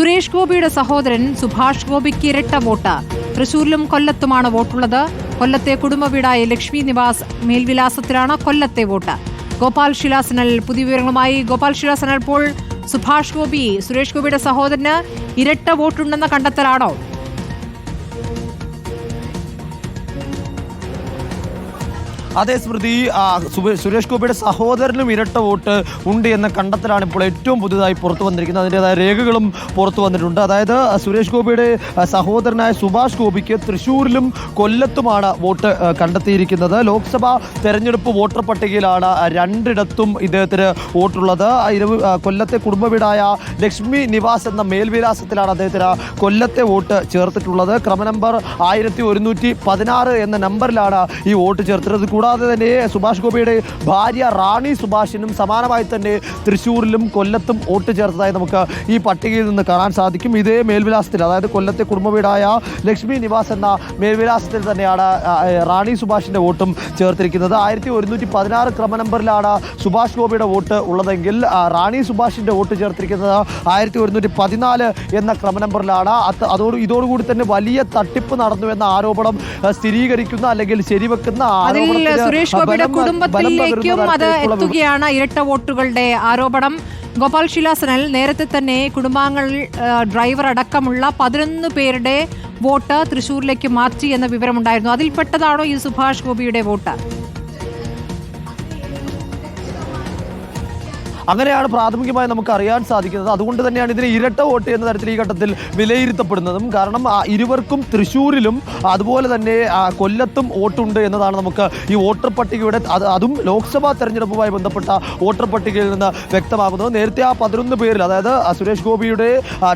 സുരേഷ് ഗോപിയുടെ സഹോദരൻ സുഭാഷ് ഗോപിക്ക് ഇരട്ട വോട്ട്. തൃശൂരിലും കൊല്ലത്തുമാണ് വോട്ടുള്ളത്. കൊല്ലത്തെ കുടുംബ വീടായ ലക്ഷ്മി നിവാസ് മേൽവിലാസത്തിലാണ് കൊല്ലത്തെ വോട്ട്. ഗോപാൽ ശിലാസനൽ പുതിയ വിവരങ്ങളുമായി ഗോപാൽ ശിലാസനൽ ഇപ്പോൾ സുഭാഷ് ഗോപി. സുരേഷ് ഗോപിയുടെ സഹോദരന് ഇരട്ട വോട്ടുണ്ടെന്ന കണ്ടെത്തലാണോ? അതേ സ്മൃതി സുരേഷ് ഗോപിയുടെ സഹോദരനും ഇരട്ട വോട്ട് ഉണ്ട് എന്ന കണ്ടെത്തലാണ് ഇപ്പോൾ ഏറ്റവും പുതുതായി പുറത്തു വന്നിരിക്കുന്നത്. അതിന്റെതായ രേഖകളും പുറത്തു വന്നിട്ടുണ്ട്. അതായത് സുരേഷ് ഗോപിയുടെ സഹോദരനായ സുഭാഷ് ഗോപിക്ക് തൃശ്ശൂരിലും കൊല്ലത്തുമാണ് വോട്ട് കണ്ടെത്തിയിരിക്കുന്നത്. ലോക്സഭാ തെരഞ്ഞെടുപ്പ് വോട്ടർ പട്ടികയിലാണ് രണ്ടിടത്തും ഇദ്ദേഹത്തിന് വോട്ടുള്ളത്. കൊല്ലത്തെ കുടുംബവീടായ ലക്ഷ്മി നിവാസ് എന്ന മേൽവിലാസത്തിലാണ് അദ്ദേഹത്തിന് കൊല്ലത്തെ വോട്ട് ചേർത്തിട്ടുള്ളത്. ക്രമ നമ്പർ ആയിരത്തി എന്ന നമ്പറിലാണ് ഈ വോട്ട് ചേർത്തിട്ടുള്ളത്. കൂടാതെ തന്നെ സുഭാഷ് ഗോപിയുടെ ഭാര്യ റാണി സുഭാഷിനും സമാനമായി തന്നെ തൃശ്ശൂരിലും കൊല്ലത്തും വോട്ട് ചേർത്തതായി നമുക്ക് ഈ പട്ടികയിൽ നിന്ന് കാണാൻ സാധിക്കും. ഇതേ മേൽവിലാസത്തിൽ അതായത് കൊല്ലത്തെ കുടുംബ വീടായ ലക്ഷ്മി നിവാസ് എന്ന മേൽവിലാസത്തിൽ തന്നെയാണ് റാണി സുഭാഷിന്റെ വോട്ടും ചേർത്തിരിക്കുന്നത്. ആയിരത്തി ഒരുന്നൂറ്റി പതിനാറ് ക്രമ നമ്പറിലാണ് സുഭാഷ് ഗോപിയുടെ വോട്ട് ഉള്ളതെങ്കിൽ റാണി സുഭാഷിന്റെ വോട്ട് ചേർത്തിരിക്കുന്നത് ആയിരത്തി ഒരുന്നൂറ്റി പതിനാല് എന്ന ക്രമ നമ്പറിലാണ്. അത് അതോട് ഇതോടുകൂടി തന്നെ വലിയ തട്ടിപ്പ് നടന്നു എന്ന ആരോപണം സ്ഥിരീകരിക്കുന്ന അല്ലെങ്കിൽ ശരിവെക്കുന്ന ആരോപണത്തിന് സുരേഷ് ഗോപിയുടെ കുടുംബത്തിലേക്കും അത് എത്തുകയാണ് ഇരട്ട വോട്ടുകളുടെ ആരോപണം. ഗോപാൽ ശിലാസനൽ നേരത്തെ തന്നെ കുടുംബാംഗങ്ങൾ ഡ്രൈവർ അടക്കമുള്ള പതിനൊന്ന് പേരുടെ വോട്ട് തൃശൂരിലേക്ക് മാറ്റി എന്ന വിവരമുണ്ടായിരുന്നു. അതിൽപ്പെട്ടതാണോ ഈ സുഭാഷ് ഗോപിയുടെ വോട്ട്? അങ്ങനെയാണ് പ്രാഥമികമായി നമുക്ക് അറിയാൻ സാധിക്കുന്നത്. അതുകൊണ്ട് തന്നെയാണ് ഇതിന് ഇരട്ട വോട്ട് എന്ന തരത്തിൽ ഈ ഘട്ടത്തിൽ വിലയിരുത്തപ്പെടുന്നതും. കാരണം ഇരുവർക്കും തൃശ്ശൂരിലും അതുപോലെ തന്നെ കൊല്ലത്തും വോട്ടുണ്ട് എന്നതാണ് നമുക്ക് ഈ വോട്ടർ പട്ടികയുടെ അത് ലോക്സഭാ തെരഞ്ഞെടുപ്പുമായി ബന്ധപ്പെട്ട വോട്ടർ പട്ടികയിൽ നിന്ന് വ്യക്തമാകുന്നത്. നേരത്തെ ആ പതിനൊന്ന് പേരിൽ അതായത് സുരേഷ് ഗോപിയുടെ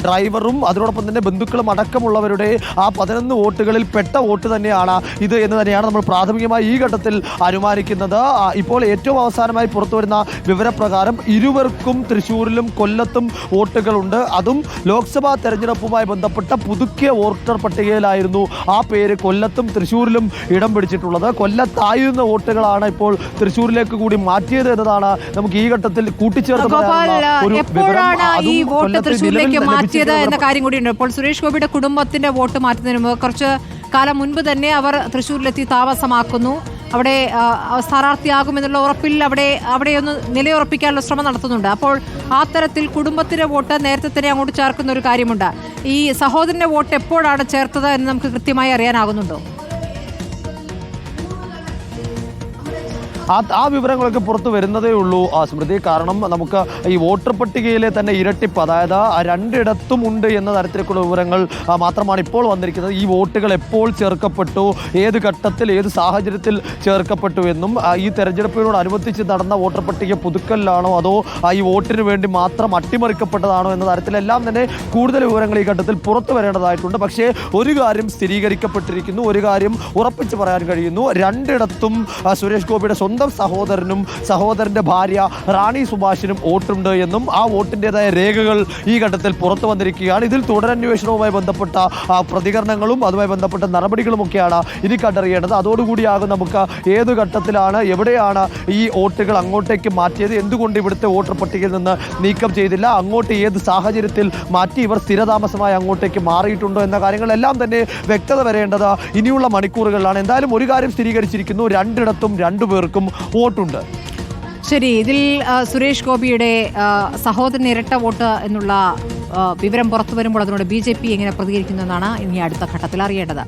ഡ്രൈവറും അതിനോടൊപ്പം തന്നെ ബന്ധുക്കളും അടക്കമുള്ളവരുടെ ആ പതിനൊന്ന് വോട്ടുകളിൽ പെട്ട വോട്ട് തന്നെയാണ് ഇത് എന്ന് തന്നെയാണ് നമ്മൾ പ്രാഥമികമായി ഈ ഘട്ടത്തിൽ അനുമാനിക്കുന്നത്. ഇപ്പോൾ ഏറ്റവും അവസാനമായി പുറത്തുവരുന്ന വിവരപ്രകാരം ഇരുവർക്കും തൃശ്ശൂരിലും കൊല്ലത്തും വോട്ടുകളുണ്ട്. അതും ലോക്സഭാ തെരഞ്ഞെടുപ്പുമായി ബന്ധപ്പെട്ട പുതുക്കിയ വോട്ടർ പട്ടികയിലായിരുന്നു ആ പേര് കൊല്ലത്തും തൃശ്ശൂരിലും ഇടം പിടിച്ചിട്ടുള്ളത്. കൊല്ലത്തായിരുന്ന വോട്ടുകളാണ് ഇപ്പോൾ തൃശ്ശൂരിലേക്ക് കൂടി മാറ്റിയത് എന്നതാണ് നമുക്ക് ഈ ഘട്ടത്തിൽ കൂട്ടിച്ചേർത്ത് ഇപ്പോൾ സുരേഷ് ഗോപിയുടെ കുടുംബത്തിന്റെ വോട്ട് മാറ്റുന്നതിന് മുമ്പ് കുറച്ച് കാലം മുൻപ് തന്നെ അവർ തൃശ്ശൂരിലെത്തി താമസമാക്കുന്നു. അവിടെ സ്ഥാനാർത്ഥിയാകുമെന്നുള്ള ഉറപ്പിൽ അവിടെ അവിടെ ഒന്ന് നിലയുറപ്പിക്കാനുള്ള ശ്രമം നടത്തുന്നുണ്ട്. അപ്പോൾ ആ തരത്തിൽ കുടുംബത്തിന്റെ വോട്ട് നേരത്തെ തന്നെ അങ്ങോട്ട് ചേർക്കുന്ന ഒരു കാര്യമുണ്ട്. ഈ സഹോദരന്റെ വോട്ട് എപ്പോഴാണ് ചേർത്തത് എന്ന് നമുക്ക് കൃത്യമായി അറിയാനാകുന്നുണ്ടോ? ആ ആ വിവരങ്ങളൊക്കെ പുറത്തു വരുന്നതേ ഉള്ളൂ. ആ സ്മൃതി കാരണം നമുക്ക് ഈ വോട്ടർ പട്ടികയിലെ തന്നെ ഇരട്ടിപ്പ് അതായത് രണ്ടിടത്തും ഉണ്ട് എന്ന തരത്തിലേക്കുള്ള വിവരങ്ങൾ മാത്രമാണ് ഇപ്പോൾ വന്നിരിക്കുന്നത്. ഈ വോട്ടുകൾ എപ്പോൾ ചേർക്കപ്പെട്ടു ഏത് ഘട്ടത്തിൽ ഏത് സാഹചര്യത്തിൽ ചേർക്കപ്പെട്ടു എന്നും ഈ തെരഞ്ഞെടുപ്പിനോടനുബന്ധിച്ച് നടന്ന വോട്ടർ പട്ടിക പുതുക്കലിലാണോ അതോ ഈ വോട്ടിന് വേണ്ടി മാത്രം അട്ടിമറിക്കപ്പെട്ടതാണോ എന്ന തരത്തിലെല്ലാം തന്നെ കൂടുതൽ വിവരങ്ങൾ ഈ ഘട്ടത്തിൽ പുറത്തു വരേണ്ടതായിട്ടുണ്ട്. പക്ഷേ ഒരു കാര്യം സ്ഥിരീകരിക്കപ്പെട്ടിരിക്കുന്നു ഒരു കാര്യം ഉറപ്പിച്ച് പറയാൻ കഴിയുന്നു. രണ്ടിടത്തും സുരേഷ് ഗോപിയുടെ സ്വന്തം സഹോദരനും സഹോദരന്റെ ഭാര്യ റാണി സുഭാഷിനും വോട്ടുണ്ട് എന്നും ആ വോട്ടിന്റെതായ രേഖകൾ ഈ ഘട്ടത്തിൽ പുറത്തു വന്നിരിക്കുകയാണ്. ഇതിൽ തുടരന്വേഷണവുമായി ബന്ധപ്പെട്ട പ്രതികരണങ്ങളും അതുമായി ബന്ധപ്പെട്ട നടപടികളുമൊക്കെയാണ് ഇനി കണ്ടറിയേണ്ടത്. അതോടുകൂടിയാകും നമുക്ക് ഏത് ഘട്ടത്തിലാണ് എവിടെയാണ് ഈ വോട്ടുകൾ അങ്ങോട്ടേക്ക് മാറ്റിയത് എന്തുകൊണ്ട് ഇവിടുത്തെ വോട്ടർ പട്ടികയിൽ നിന്ന് നീക്കം ചെയ്തില്ല അങ്ങോട്ട് ഏത് സാഹചര്യത്തിൽ മാറ്റി ഇവർ സ്ഥിരതാമസമായി അങ്ങോട്ടേക്ക് മാറിയിട്ടുണ്ടോ എന്ന കാര്യങ്ങളെല്ലാം തന്നെ വ്യക്തത വരേണ്ടത് ഇനിയുള്ള മണിക്കൂറുകളിലാണ്. എന്തായാലും ഒരു കാര്യം സ്ഥിരീകരിച്ചിരിക്കുന്നു രണ്ടിടത്തും രണ്ടു പേർക്കും വോട്ടുണ്ട്. ശരി ഇതിൽ സുരേഷ് ഗോപിയുടെ സഹോദരൻ ഇരട്ട വോട്ട് എന്നുള്ള വിവരം പുറത്തു വരുമ്പോൾ അതിനോട് ബി ജെ പി എങ്ങനെ പ്രതികരിക്കുന്നു എന്നാണ് ഇനി അടുത്ത ഘട്ടത്തിൽ അറിയേണ്ടത്.